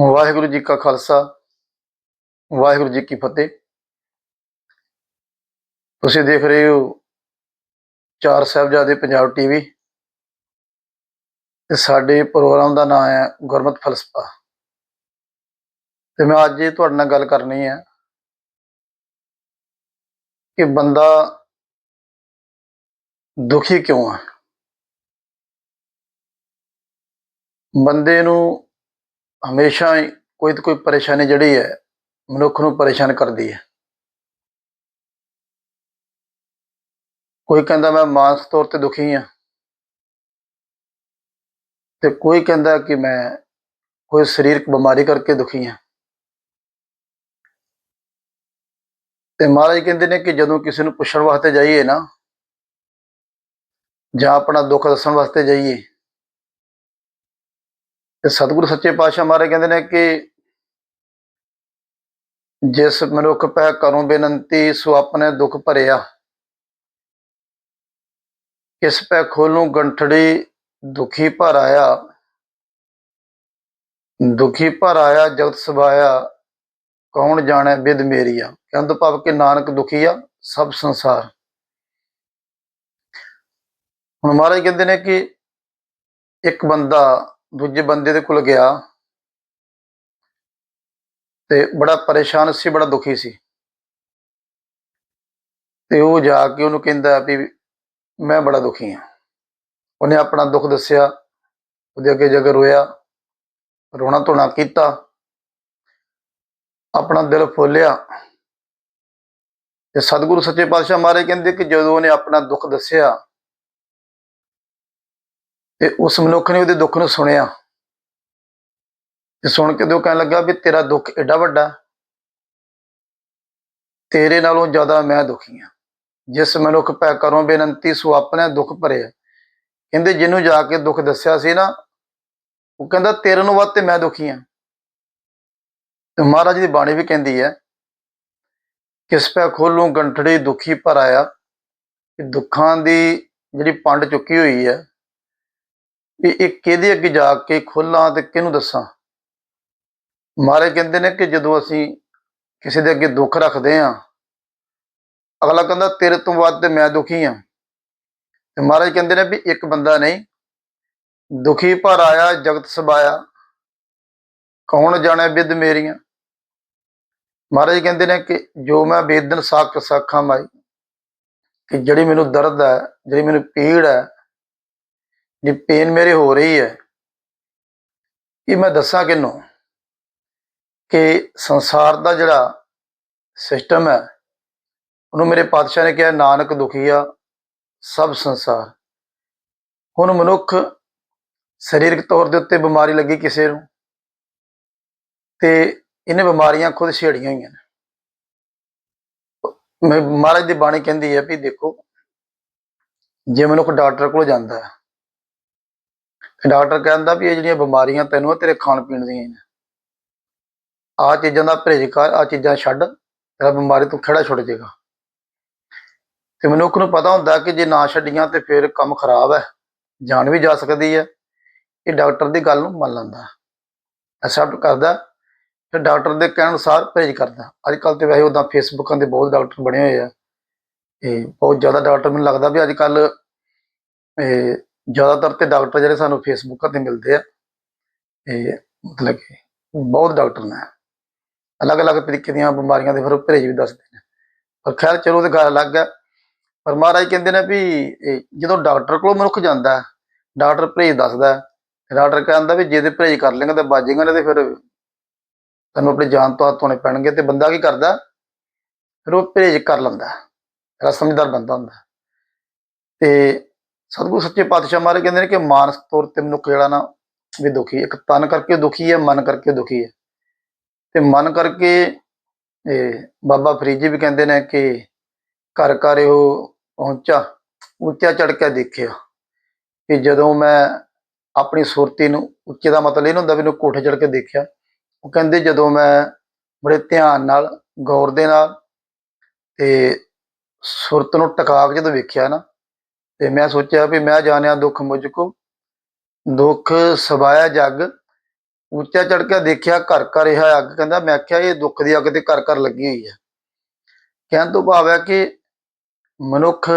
ਵਾਹਿਗੁਰੂ ਜੀ ਕਾ ਖਾਲਸਾ, ਵਾਹਿਗੁਰੂ ਜੀ ਕੀ ਫਤਿਹ। ਤੁਸੀਂ ਦੇਖ ਰਹੇ ਹੋ ਚਾਰ ਸਾਹਿਬਜ਼ਾਦੇ ਪੰਜਾਬ ਟੀਵੀ ਤੇ ਸਾਡੇ ਪ੍ਰੋਗਰਾਮ ਦਾ ਨਾਮ ਹੈ ਗੁਰਮਤ ਫਲਸਫਾ। ਤੇ ਮੈਂ ਅੱਜ ਇਹ ਤੁਹਾਡੇ ਨਾਲ ਗੱਲ ਕਰਨੀ ਹੈ ਕਿ ਬੰਦਾ ਦੁਖੀ ਕਿਉਂ ਹੈ? ਬੰਦੇ ਨੂੰ ਹਮੇਸ਼ਾ ਹੀ ਕੋਈ ਤੇ ਕੋਈ ਪਰੇਸ਼ਾਨੀ ਜਿਹੜੀ ਹੈ ਮਨੁੱਖ ਨੂੰ ਪਰੇਸ਼ਾਨ ਕਰਦੀ ਹੈ ਕੋਈ ਕਹਿੰਦਾ ਮੈਂ ਮਾਨਸਿਕ ਤੌਰ ਤੇ ਦੁਖੀ ਹਾਂ ਤੇ ਕੋਈ ਕਹਿੰਦਾ ਕਿ ਮੈਂ ਕੋਈ ਸਰੀਰਕ ਬਿਮਾਰੀ ਕਰਕੇ ਦੁਖੀ ਹਾਂ ਤੇ ਮਹਾਰਾਜ ਕਹਿੰਦੇ ਨੇ ਕਿ ਜਦੋਂ ਕਿਸੇ ਨੂੰ ਪੁੱਛਣ ਵਾਸਤੇ ਜਾਈਏ ਨਾ ਜਾਂ ਆਪਣਾ ਦੁੱਖ ਦੱਸਣ ਵਾਸਤੇ ਜਾਈਏ ਤੇ ਸਤਿਗੁਰੂ ਸੱਚੇ ਪਾਤਸ਼ਾਹ ਮਹਾਰਾਜ ਕਹਿੰਦੇ ਨੇ ਕਿ ਜਿਸ ਮਨੁੱਖ ਪੈ ਕਰੋ ਬੇਨੰਤੀ, ਸੋ ਆਪਣੇ ਦੁੱਖ ਭਰਿਆ। ਕਿਸ ਪੈ ਖੋਲੂ ਗੰਠੜੀ, ਦੁਖੀ ਭਰ ਆਇਆ। ਦੁਖੀ ਭਰ ਆਇਆ, ਜਗਤ ਸਬਾਇਆ ਕੌਣ ਜਾਣੈ ਵਿਦ ਮੇਰੀਆ। ਕਹਿੰਦਾ ਭਾਵ ਕਿ ਨਾਨਕ ਦੁਖੀ ਆ, ਸਭ ਸੰਸਾਰ। ਹੁਣ ਮਹਾਰਾਜ ਕਹਿੰਦੇ ਨੇ ਕਿ ਇੱਕ ਬੰਦਾ ਦੂਜੇ ਬੰਦੇ ਦੇ ਕੋਲ ਗਿਆ ਤੇ ਬੜਾ ਪਰੇਸ਼ਾਨ ਸੀ, ਬੜਾ ਦੁਖੀ ਸੀ। ਤੇ ਉਹ ਜਾ ਕੇ ਉਹਨੂੰ ਕਹਿੰਦਾ ਵੀ ਮੈਂ ਬੜਾ ਦੁਖੀ ਹਾਂ। ਉਹਨੇ ਆਪਣਾ ਦੁੱਖ ਦੱਸਿਆ, ਉਹਦੇ ਅੱਗੇ ਜਗ ਰੋਇਆ, ਰੋਣਾ ਧੋਣਾ ਕੀਤਾ, ਆਪਣਾ ਦਿਲ ਫੋਲਿਆ ਤੇ ਸਤਿਗੁਰੂ ਸੱਚੇ ਪਾਤਸ਼ਾਹ ਮਹਾਰਾਜ ਕਹਿੰਦੇ ਕਿ ਜਦੋਂ ਉਹਨੇ ਆਪਣਾ ਦੁੱਖ ਦੱਸਿਆ ਤੇ ਉਸ ਮਨੁੱਖ ਨੇ ਉਹਦੇ ਦੁੱਖ ਨੂੰ ਸੁਣਿਆ। ਤੇ ਸੁਣ ਕੇ ਉਹ ਕਹਿਣ ਲੱਗਾ ਵੀ ਤੇਰਾ ਦੁੱਖ ਐਡਾ ਵੱਡਾ, ਤੇਰੇ ਨਾਲੋਂ ਜ਼ਿਆਦਾ ਮੈਂ ਦੁਖੀ ਹਾਂ। ਜਿਸ ਮਨੁੱਖ ਪੈ ਕਰੋ ਬੇਨੰਤੀ ਸੋ ਆਪਣੇ ਦੁੱਖ ਭਰਿਆ। ਕਹਿੰਦੇ ਜਿਹਨੂੰ ਜਾ ਕੇ ਦੁੱਖ ਦੱਸਿਆ ਸੀ ਨਾ, ਉਹ ਕਹਿੰਦਾ ਤੇਰੇ ਨੂੰ ਵੱਧ ਤੇ ਮੈਂ ਦੁਖੀ ਹਾਂ। ਤੇ ਮਹਾਰਾਜ ਦੀ ਬਾਣੀ ਵੀ ਕਹਿੰਦੀ ਹੈ, ਕਿਸ ਪੈ ਖੋਲੂ ਗੰਠੜੀ ਦੁਖੀ ਭਰ ਆਇਆ। ਕਿ ਦੁੱਖਾਂ ਦੀ ਜਿਹੜੀ ਪੰਡ ਚੁੱਕੀ ਹੋਈ ਹੈ ਵੀ ਇਹ ਕਿਹਦੇ ਅੱਗੇ ਜਾ ਕੇ ਖੋਲਾਂ ਤੇ ਕਿਹਨੂੰ ਦੱਸਾਂ? ਮਹਾਰਾਜ ਕਹਿੰਦੇ ਨੇ ਕਿ ਜਦੋਂ ਅਸੀਂ ਕਿਸੇ ਦੇ ਅੱਗੇ ਦੁੱਖ ਰੱਖਦੇ ਹਾਂ, ਅਗਲਾ ਕਹਿੰਦਾ, ਤੇਰੇ ਤੋਂ ਵੱਧ ਤੇ ਮੈਂ ਦੁਖੀ ਹਾਂ। ਤੇ ਮਹਾਰਾਜ ਕਹਿੰਦੇ ਨੇ ਵੀ ਇੱਕ ਬੰਦਾ ਨਹੀਂ, ਦੁਖੀ ਭਰ ਆਇਆ, ਜਗਤ ਸਬਾਇਆ। ਕੌਣ ਜਾਣੇ ਵਿਦ ਮੇਰੀਆਂ? ਮਹਾਰਾਜ ਕਹਿੰਦੇ ਨੇ ਕਿ ਜੋ ਮੈਂ ਬੇਦਨ ਸਾਖ ਸਾਖਾਂ ਮਾਈ, ਕਿ ਜਿਹੜੀ ਮੈਨੂੰ ਦਰਦ ਹੈ, ਜਿਹੜੀ ਮੈਨੂੰ ਪੀੜ ਹੈ ਜੇ ਪੇਨ ਮੇਰੇ ਹੋ ਰਹੀ ਹੈ। ਇਹ ਮੈਂ ਦੱਸਾਂ ਕਿਨੂੰ ਕਿ ਸੰਸਾਰ ਦਾ ਜਿਹੜਾ ਸਿਸਟਮ ਹੈ, ਉਹਨੂੰ ਮੇਰੇ ਪਾਤਸ਼ਾਹ ਨੇ ਕਿਹਾ, ਨਾਨਕ ਦੁਖੀਆ ਸਭ ਸੰਸਾਰ। ਹੁਣ ਮਨੁੱਖ ਸਰੀਰਕ ਤੌਰ ਦੇ ਉੱਤੇ ਬਿਮਾਰੀ ਲੱਗੀ ਕਿਸੇ ਨੂੰ, ਤੇ ਇਹਨੇ ਬਿਮਾਰੀਆਂ ਖੁਦ ਛੇੜੀਆਂ ਹੋਈਆਂ ਨੇ। ਮਹਾਰਾਜ ਦੀ ਬਾਣੀ ਕਹਿੰਦੀ ਹੈ ਵੀ ਦੇਖੋ, ਜੇ ਮਨੁੱਖ ਡਾਕਟਰ ਕੋਲ ਜਾਂਦਾ ਹੈ ਡਾਕਟਰ ਕਹਿੰਦਾ ਵੀ ਇਹ ਜਿਹੜੀਆਂ ਬਿਮਾਰੀਆਂ ਤੈਨੂੰ ਤੇਰੇ ਖਾਣ ਪੀਣ ਦੀਆਂ ਨੇ। ਆ ਚੀਜ਼ਾਂ ਦਾ ਪਰਹੇਜ਼ ਕਰ ਆ ਚੀਜ਼ਾਂ ਛੱਡ, ਤੇਰਾ ਬਿਮਾਰੀ ਤੋਂ ਖੜਾ ਛੁੱਟ ਜਾਏਗਾ। ਤੇ ਮਨੁੱਖ ਨੂੰ ਪਤਾ ਹੁੰਦਾ ਕਿ ਜੇ ਨਾ ਛੱਡੀਆਂ ਤੇ ਫਿਰ ਕੰਮ ਖਰਾਬ ਹੈ, ਜਾਨ ਵੀ ਜਾ ਸਕਦੀ ਹੈ। ਇਹ ਡਾਕਟਰ ਦੀ ਗੱਲ ਨੂੰ ਮੰਨ ਲੈਂਦਾ। ਐਕਸੈਪਟ ਕਰਦਾ, ਫਿਰ ਡਾਕਟਰ ਦੇ ਕਹਿਣ ਅਨੁਸਾਰ ਪਰਹੇਜ਼ ਕਰਦਾ। ਅੱਜ ਕੱਲ ਤੇ ਵੈਸੇ ਉਦਾਂ ਫੇਸਬੁੱਕਾਂ ਦੇ ਬਹੁਤ ਡਾਕਟਰ ਬਣੇ ਹੋਏ ਆ। ਇਹ ਬਹੁਤ ਜ਼ਿਆਦਾ ਡਾਕਟਰ, ਮੈਨੂੰ ਲੱਗਦਾ ਵੀ ਅੱਜ ਕੱਲ ਇਹ ਜ਼ਿਆਦਾਤਰ ਤੇ ਡਾਕਟਰ ਜਿਹੜੇ ਸਾਨੂੰ ਫੇਸਬੁੱਕਾਂ ਤੇ ਮਿਲਦੇ ਆ ਇਹ ਮਤਲਬ ਕਿ ਬਹੁਤ ਡਾਕਟਰ ਨੇ। ਅਲੱਗ-ਅਲੱਗ ਤਰੀਕੇ ਦੀਆਂ ਬਿਮਾਰੀਆਂ ਦੇ ਫਿਰ ਉਹ ਪਰਹੇਜ਼ ਵੀ ਦੱਸਦੇ ਨੇ। ਪਰ ਖੈਰ ਚਲੋ ਤੇ ਗੱਲ ਅਲੱਗ ਹੈ। ਪਰ ਮਹਾਰਾਜ ਕਹਿੰਦੇ ਨੇ ਵੀ ਇਹ ਜਦੋਂ ਡਾਕਟਰ ਕੋਲ ਮਨੁੱਖ ਜਾਂਦਾ ਡਾਕਟਰ ਪਰਹੇਜ਼ ਦੱਸਦਾ ਹੈ, ਤੇ ਡਾਕਟਰ ਕਹਿੰਦਾ ਵੀ ਜੇ ਤੇ ਪਰਹੇਜ਼ ਕਰ ਲੇਗਾ ਤਾਂ ਬਾਜੇਗਾ ਨੇ ਤੇ ਫਿਰ ਤੈਨੂੰ ਆਪਣੀ ਜਾਨ ਤੋਂ ਹੱਥ ਧੋਣੇ ਪੈਣਗੇ ਤੇ ਬੰਦਾ ਕੀ ਕਰਦਾ ਫਿਰ ਉਹ ਪਰਹੇਜ਼ ਕਰ ਲੈਂਦਾ ਜਿਹੜਾ ਸਮਝਦਾਰ ਬੰਦਾ ਹੁੰਦਾ ਤੇ ਸਤਿਗੁਰੂ ਸੱਚੇ ਪਾਤਸ਼ਾਹ ਮਹਾਰਾਜ ਕਹਿੰਦੇ ਨੇ ਕਿ ਮਾਨਸਿਕ ਤੌਰ ਤੇ ਮਨੁੱਖ ਜਿਹੜਾ ਨਾ, ਵੀ ਦੁਖੀ ਇੱਕ ਤਨ ਕਰਕੇ ਦੁਖੀ ਹੈ, ਮਨ ਕਰਕੇ ਦੁਖੀ ਹੈ। ਤੇ ਮਨ ਕਰਕੇ, ਇਹ ਬਾਬਾ ਫਰੀਦ ਜੀ ਵੀ ਕਹਿੰਦੇ ਨੇ ਕਿ ਘਰ ਘਰ ਉਹ ਪਹੁੰਚਾ ਉੱਚਾ ਚੜ ਕੇ ਦੇਖਿਆ ਕਿ ਜਦੋਂ ਮੈਂ ਆਪਣੀ ਸੁਰਤੀ ਨੂੰ, ਉੱਚੇ ਦਾ ਮਤਲਬ ਇਹ ਨਹੀਂ ਹੁੰਦਾ ਵੀ ਨੂੰ ਕੋਠੇ ਚੜ ਕੇ ਦੇਖਿਆ। ਉਹ ਕਹਿੰਦੇ ਜਦੋਂ ਮੈਂ ਬੜੇ ਧਿਆਨ ਨਾਲ, ਗੌਰ ਦੇ ਨਾਲ ਤੇ ਸੁਰਤ ਨੂੰ ਟਿਕਾ ਕੇ ਜਦੋਂ ਵੇਖਿਆ ਨਾ ਤੇ ਮੈਂ ਸੋਚਿਆ ਵੀ ਮੈਂ ਜਾਣਿਆ ਦੁੱਖ ਮੁਝ ਕੋ। ਦੁੱਖ ਸਬਾਇਆ ਜਗ। ਉੱਚਾ ਚੜ ਕੇ ਦੇਖਿਆ ਘਰ ਘਰ ਇਹ ਅੱਗ। ਕਹਿੰਦਾ ਮੈਂ ਆਖਿਆ ਇਹ ਦੁੱਖ ਦੀ ਅੱਗ ਤੇ ਘਰ ਘਰ ਲੱਗੀ ਹੋਈ ਹੈ। ਕਹਿਣ ਤੋਂ ਭਾਵ ਹੈ ਕਿ ਮਨੁੱਖ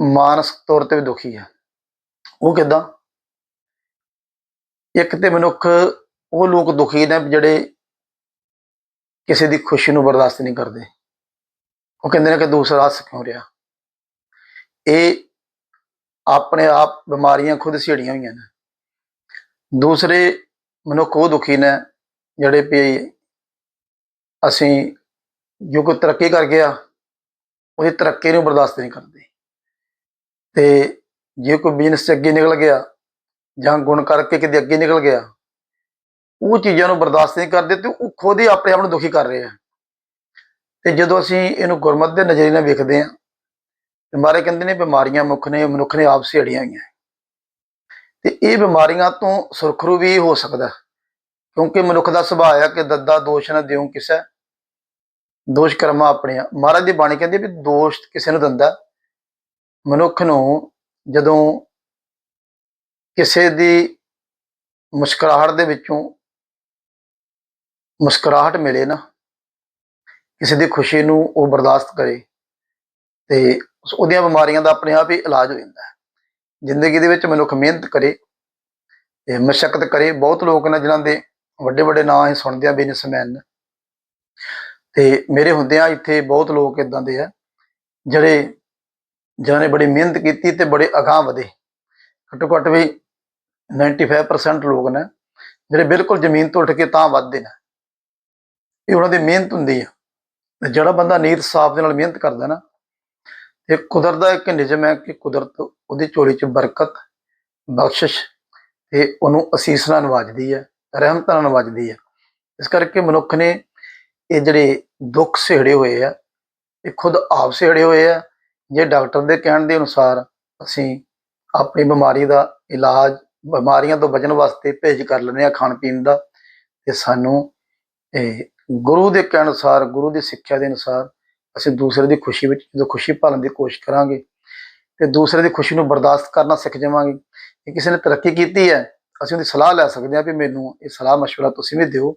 ਮਾਨਸਿਕ ਤੌਰ ਤੇ ਵੀ ਦੁਖੀ ਹੈ। ਉਹ ਕਿਦਾਂ? ਇੱਕ ਤੇ ਮਨੁੱਖ, ਉਹ ਲੋਕ ਦੁਖੀ ਨੇ ਜਿਹੜੇ ਕਿਸੇ ਦੀ ਖੁਸ਼ੀ ਨੂੰ ਬਰਦਾਸ਼ਤ ਨਹੀਂ ਕਰਦੇ। ਉਹ ਕਹਿੰਦੇ ਨੇ ਕਿ ਦੂਸਰਾ ਹੱਸ ਕਿਉਂ ਰਿਹਾ? ਇਹ ਆਪਣੇ ਆਪ ਬਿਮਾਰੀਆਂ ਖੁਦ ਛੇੜੀਆਂ ਹੋਈਆਂ ਨੇ। ਦੂਸਰੇ ਮਨੁੱਖ ਉਹ ਦੁਖੀ ਨੇ ਜਿਹੜੇ ਵੀ ਅਸੀਂ ਜੋ ਕੋਈ ਤਰੱਕੀ ਕਰ ਗਿਆ ਉਹਦੀ ਤਰੱਕੀ ਨੂੰ ਬਰਦਾਸ਼ਤ ਨਹੀਂ ਕਰਦੇ। ਤੇ ਜੇ ਕੋਈ ਬਿਜ਼ਨਸ 'ਚ ਅੱਗੇ ਨਿਕਲ ਗਿਆ ਜਾਂ ਗੁਣ ਕਰਕੇ ਕਿਤੇ ਅੱਗੇ ਨਿਕਲ ਗਿਆ, ਉਹ ਚੀਜ਼ਾਂ ਨੂੰ ਬਰਦਾਸ਼ਤ ਨਹੀਂ ਕਰਦੇ ਤੇ ਉਹ ਖੁਦ ਹੀ ਆਪਣੇ ਆਪ ਨੂੰ ਦੁਖੀ ਕਰ ਰਹੇ ਆ। ਤੇ ਜਦੋਂ ਅਸੀਂ ਇਹਨੂੰ ਗੁਰਮਤ ਦੇ ਨਜ਼ਰੀਏ ਨਾਲ ਵੇਖਦੇ ਹਾਂ ਤੇ ਮਾਰੇ ਕਹਿੰਦੇ ਨੇ ਬਿਮਾਰੀਆਂ ਮੁੱਖ ਨੇ, ਮਨੁੱਖ ਨੇ ਆਪ ਛੇੜੀਆਂ ਹੋਈਆਂ। ਤੇ ਇਹ ਬਿਮਾਰੀਆਂ ਤੋਂ ਸੁਰਖਰੂ ਵੀ ਹੋ ਸਕਦਾ ਕਿਉਂਕਿ ਮਨੁੱਖ ਦਾ ਸੁਭਾਅ ਆ ਕਿ ਦੱਦਾ ਦੋਸ਼ ਨਾ ਦਿਉ ਕਿਸੇ। ਦੋਸ਼ ਕਰਮਾ ਆਪਣੀਆਂ। ਮਹਾਰਾਜ ਦੀ ਬਾਣੀ ਕਹਿੰਦੀ ਵੀ ਦੋਸ਼ ਕਿਸੇ ਨੂੰ ਦਿੰਦਾ ਮਨੁੱਖ ਨੂੰ ਜਦੋਂ ਕਿਸੇ ਦੀ ਮੁਸਕਰਾਹਟ ਦੇ ਵਿੱਚੋਂ ਮੁਸਕਰਾਹਟ ਮਿਲੇ ਨਾ, ਕਿਸੇ ਦੀ ਖੁਸ਼ੀ ਨੂੰ ਉਹ ਬਰਦਾਸ਼ਤ ਕਰੇ ਤੇ ਉਹਦੀਆਂ ਬਿਮਾਰੀਆਂ ਦਾ ਆਪਣੇ ਆਪ ਹੀ ਇਲਾਜ ਹੋ ਜਾਂਦਾ ਹੈ। ਜ਼ਿੰਦਗੀ ਦੇ ਵਿੱਚ ਮਨੁੱਖ ਮਿਹਨਤ ਕਰੇ ਤੇ ਮਸ਼ੱਕਤ ਕਰੇ। ਬਹੁਤ ਲੋਕ ਨੇ ਜਿਨ੍ਹਾਂ ਦੇ ਵੱਡੇ ਵੱਡੇ ਨਾਂ ਹੀ ਸੁਣਦੇ ਆ ਬਿਜ਼ਨਸਮੈਨ ਨੇ। ਤੇ ਮੇਰੇ ਹੁੰਦਿਆਂ ਇੱਥੇ ਬਹੁਤ ਲੋਕ ਇਦਾਂ ਦੇ ਆ, ਜਿਹੜੇ ਜਿਨ੍ਹਾਂ ਨੇ ਬੜੀ ਮਿਹਨਤ ਕੀਤੀ ਤੇ ਬੜੇ ਅਗਾਂਹ ਵਧੇ। ਘੱਟੋ ਘੱਟ ਵੀ 95% ਲੋਕ ਨੇ, ਜਿਹੜੇ ਬਿਲਕੁਲ ਜ਼ਮੀਨ ਤੋਂ ਉੱਠ ਕੇ ਤਾਂ ਵੱਧਦੇ ਨੇ। ਇਹ ਉਹਨਾਂ ਦੀ ਮਿਹਨਤ ਹੁੰਦੀ ਆ। ਤੇ ਜਿਹੜਾ ਬੰਦਾ ਨੀਤ ਸਾਫ਼ ਦੇ ਨਾਲ ਮਿਹਨਤ ਕਰਦਾ ਨਾ ਤੇ ਕੁਦਰਤ ਦਾ ਇੱਕ ਨਿਯਮ ਹੈ ਕਿ ਕੁਦਰਤ ਉਹਦੀ ਝੋਲੀ 'ਚ ਬਰਕਤ, ਬਖਸ਼ਿਸ਼ ਤੇ ਉਹਨੂੰ ਅਸੀਸ ਨਾਲ ਨਵਾਜਦੀ ਹੈ, ਰਹਿਮਤਾਂ ਨਾਲ ਨਵਾਜਦੀ ਹੈ। ਇਸ ਕਰਕੇ ਮਨੁੱਖ ਨੇ ਇਹ ਜਿਹੜੇ ਦੁੱਖ ਸਹਿੜੇ ਹੋਏ ਆ, ਇਹ ਖੁਦ ਆਪ ਸਹਿੜੇ ਹੋਏ ਆ। ਜੇ ਡਾਕਟਰ ਦੇ ਕਹਿਣ ਦੇ ਅਨੁਸਾਰ ਅਸੀਂ ਆਪਣੀ ਬਿਮਾਰੀ ਦਾ ਇਲਾਜ, ਬਿਮਾਰੀਆਂ ਤੋਂ ਬਚਣ ਵਾਸਤੇ ਭੇਜ ਕਰ ਲੈਂਦੇ ਆ ਖਾਣ ਪੀਣ ਦਾ ਤੇ ਸਾਨੂੰ ਇਹ ਗੁਰੂ ਦੇ ਕਹਿਣ ਅਨੁਸਾਰ, ਗੁਰੂ ਦੀ ਸਿੱਖਿਆ ਦੇ ਅਨੁਸਾਰ ਅਸੀਂ ਦੂਸਰੇ ਦੀ ਖੁਸ਼ੀ ਵਿੱਚ ਜਦੋਂ ਖੁਸ਼ੀ ਭਾਲਣ ਦੀ ਕੋਸ਼ਿਸ਼ ਕਰਾਂਗੇ ਤੇ ਦੂਸਰੇ ਦੀ ਖੁਸ਼ੀ ਨੂੰ ਬਰਦਾਸ਼ਤ ਕਰਨਾ ਸਿੱਖ ਜਾਵਾਂਗੇ ਜੇ ਕਿਸੇ ਨੇ ਤਰੱਕੀ ਕੀਤੀ ਹੈ ਅਸੀਂ ਉਹਦੀ ਸਲਾਹ ਲੈ ਸਕਦੇ ਹਾਂ ਵੀ ਮੈਨੂੰ ਇਹ ਸਲਾਹ مشورہ ਤੁਸੀਂ ਵੀ ਦਿਓ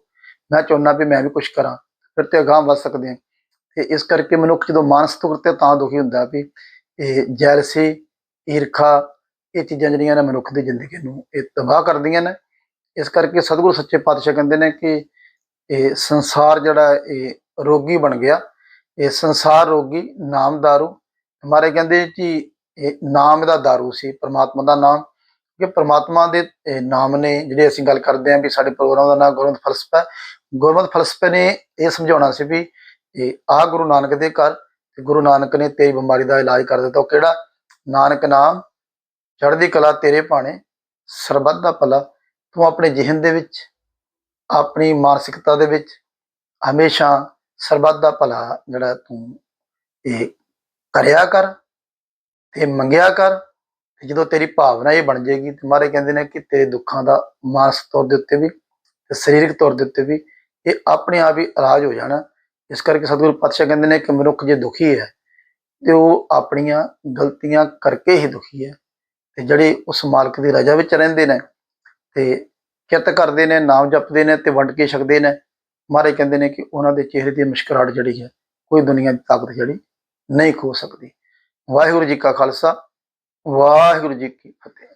ਮੈਂ ਚਾਹੁੰਦਾ ਵੀ ਮੈਂ ਵੀ ਕੁਝ ਕਰਾਂ ਫਿਰ ਤੇ ਅਗਾਂਹ ਵੱਧ ਸਕਦੇ ਹਾਂ ਤੇ ਇਸ ਕਰਕੇ ਮਨੁੱਖ ਜਦੋਂ ਮਾਨਸਿਕ ਤੌਰ ਤੇ ਤਾਂ ਦੁਖੀ ਹੁੰਦਾ ਵੀ ਇਹ ਜੈਲਸੀ ਈਰਖਾ ਇਹ ਚੀਜ਼ਾਂ ਜਿਹੜੀਆਂ ਨੇ ਮਨੁੱਖ ਦੀ ਜ਼ਿੰਦਗੀ ਨੂੰ ਇਹ ਤਬਾਹ ਕਰਦੀਆਂ ਨੇ ਇਸ ਕਰਕੇ ਸਤਿਗੁਰੂ ਸੱਚੇ ਪਾਤਸ਼ਾਹ ਕਹਿੰਦੇ ਨੇ ਕਿ ਇਹ ਸੰਸਾਰ ਜਿਹੜਾ ਹੈ, ਇਹ ਰੋਗੀ ਬਣ ਗਿਆ ਇਹ ਸੰਸਾਰ ਰੋਗੀ ਨਾਮ ਦਾਰੂ। ਮਾਰੇ ਕਹਿੰਦੇ ਕਿ ਇਹ ਨਾਮ ਦਾ ਦਾਰੂ ਸੀ, ਪ੍ਰਮਾਤਮਾ ਦਾ ਨਾਮ। ਕਿ ਪ੍ਰਮਾਤਮਾ ਦੇ ਨਾਮ ਨੇ ਜਿਹੜੇ ਅਸੀਂ ਗੱਲ ਕਰਦੇ ਹਾਂ ਵੀ ਸਾਡੇ ਪ੍ਰੋਗਰਾਮ ਦਾ ਨਾਮ ਗੁਰਮਤਿ ਫਲਸਫਾ ਹੈ। ਗੁਰਮਤਿ ਫਲਸਫੇ ਨੇ ਇਹ ਸਮਝਾਉਣਾ ਸੀ ਵੀ ਇਹ ਆ ਗੁਰੂ ਨਾਨਕ ਦੇ ਘਰ ਤੇ ਗੁਰੂ ਨਾਨਕ ਨੇ ਤੇਰੀ ਬਿਮਾਰੀ ਦਾ ਇਲਾਜ ਕਰ ਦਿੱਤਾ। ਉਹ ਕਿਹੜਾ? ਨਾਨਕ ਨਾਮ, ਚੜ੍ਹਦੀ ਕਲਾ ਤੇਰੇ ਭਾਣੇ, ਸਰਬੱਤ ਦਾ ਭਲਾ। ਤੂੰ ਆਪਣੇ ਜਿਹਨ ਦੇ ਵਿੱਚ, ਆਪਣੀ ਮਾਨਸਿਕਤਾ ਦੇ ਵਿੱਚ, ਹਮੇਸ਼ਾ ਸਰਬੱਤ ਦਾ ਭਲਾ ਜਿਹੜਾ ਤੂੰ ਇਹ ਕਰਿਆ ਕਰ ਤੇ ਮੰਗਿਆ ਕਰ, ਤੇ ਜਦੋਂ ਤੇਰੀ ਭਾਵਨਾ ਇਹ ਬਣ ਜਾਏਗੀ ਤੇ ਮਾਰੇ ਕਹਿੰਦੇ ਨੇ ਕਿ ਤੇਰੇ ਦੁੱਖਾਂ ਦਾ ਮਾਨਸਿਕ ਤੌਰ ਦੇ ਉੱਤੇ ਵੀ ਤੇ ਸਰੀਰਕ ਤੌਰ ਦੇ ਉੱਤੇ ਵੀ ਇਹ ਆਪਣੇ ਆਪ ਹੀ ਇਲਾਜ ਹੋ ਜਾਣਾ। ਇਸ ਕਰਕੇ ਸਤਿਗੁਰੂ ਪਾਤਸ਼ਾਹ ਕਹਿੰਦੇ ਨੇ ਕਿ ਮਨੁੱਖ ਜੇ ਦੁਖੀ ਹੈ ਤੇ ਉਹ ਆਪਣੀਆਂ ਗਲਤੀਆਂ ਕਰਕੇ ਹੀ ਦੁਖੀ ਹੈ ਤੇ ਜਿਹੜੇ ਉਸ ਮਾਲਕ ਦੀ ਰਜ਼ਾ ਵਿੱਚ ਰਹਿੰਦੇ ਨੇ ਤੇ ਕਿਤ ਕਰਦੇ ਨੇ, ਨਾਮ ਜਪਦੇ ਨੇ ਤੇ ਵੰਡ ਕੇ ਛਕਦੇ ਨੇ ਮਾਰੇ ਕਹਿੰਦੇ ਨੇ ਕਿ ਉਹਨਾਂ ਦੇ ਚਿਹਰੇ ਦੀ ਮੁਸਕਰਾਹਟ ਜਿਹੜੀ ਹੈ, ਕੋਈ ਦੁਨੀਆ ਦੀ ਤਾਕਤ ਜਿਹੜੀ ਨਹੀਂ ਖੋ ਸਕਦੀ। ਵਾਹਿਗੁਰੂ ਜੀ ਕਾ ਖਾਲਸਾ, ਵਾਹਿਗੁਰੂ ਜੀ ਕੀ ਫਤਿਹ।